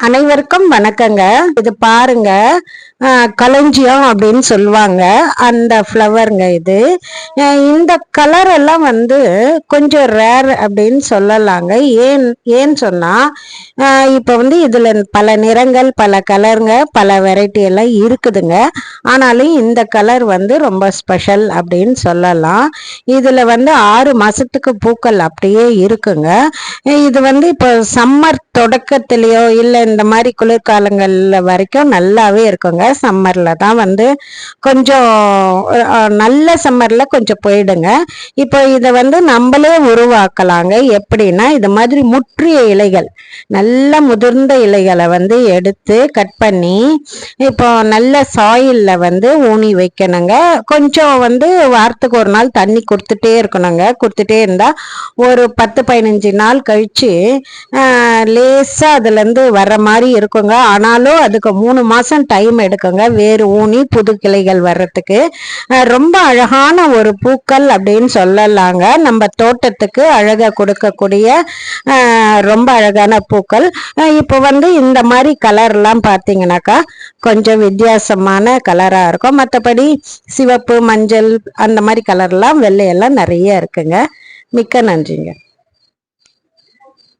அனைவருக்கும் வணக்கங்க. இது பாருங்க களஞ்சியம் அப்படின்னு சொல்லுவாங்க. அந்த ஃப்ளவருங்க இது. இந்த கலர் எல்லாம் வந்து கொஞ்சம் ரேர் அப்படின்னு சொல்லலாங்க. ஏன் ஏன்னு சொன்னா இப்போ வந்து இதுல பல நிறங்கள் பல கலருங்க பல வெரைட்டி எல்லாம் இருக்குதுங்க. ஆனாலும் இந்த கலர் வந்து ரொம்ப ஸ்பெஷல் அப்படின்னு சொல்லலாம். இதுல வந்து ஆறு மாசத்துக்கு பூக்கள் அப்படியே இருக்குங்க. இது வந்து இப்போ சம்மர் தொடக்கத்திலேயோ இல்லை இந்த மாதிரி குளிர்காலங்கள்ல வரைக்கும் நல்லாவே இருக்குங்க. சம்மரில் தான் வந்து கொஞ்சம் நல்ல சம்மரில் கொஞ்சம் போயிடுங்க. இப்போ இதை வந்து நம்மளே உருவாக்கலாங்க. எப்படின்னா இது மாதிரி முற்றிய இலைகள் நல்ல முதிர்ந்த இலைகளை வந்து எடுத்து கட் பண்ணி இப்போ நல்ல சாயிலில் வந்து ஊனி வைக்கணுங்க. கொஞ்சம் வந்து வாரத்துக்கு ஒரு நாள் தண்ணி கொடுத்துட்டே இருக்கணுங்க. கொடுத்துட்டே இருந்தால் ஒரு பத்து பதினஞ்சு நாள் கழித்து லேசாக அதுலேருந்து வர வர்ற மாதிரி இருக்குங்க. ஆனாலும் அதுக்கு மூணு மாதம் டைம் பார்த்துக்கோங்க வேறு ஊனி புது கிளைகள் வர்றதுக்கு ரொம்ப அழகான ஒரு பூக்கள் அப்படின்னு சொல்லலாங்க. நம்ம தோட்டத்துக்கு அழகை கொடுக்கக்கூடிய ரொம்ப அழகான பூக்கள். இப்போ வந்து இந்த மாதிரி கலர்லாம் பார்த்தீங்கன்னாக்கா கொஞ்சம் வித்தியாசமான கலராக இருக்கும். மற்றபடி சிவப்பு மஞ்சள் அந்த மாதிரி கலர்லாம் வெள்ளையெல்லாம் நிறைய இருக்குங்க. மிக்க நன்றிங்க.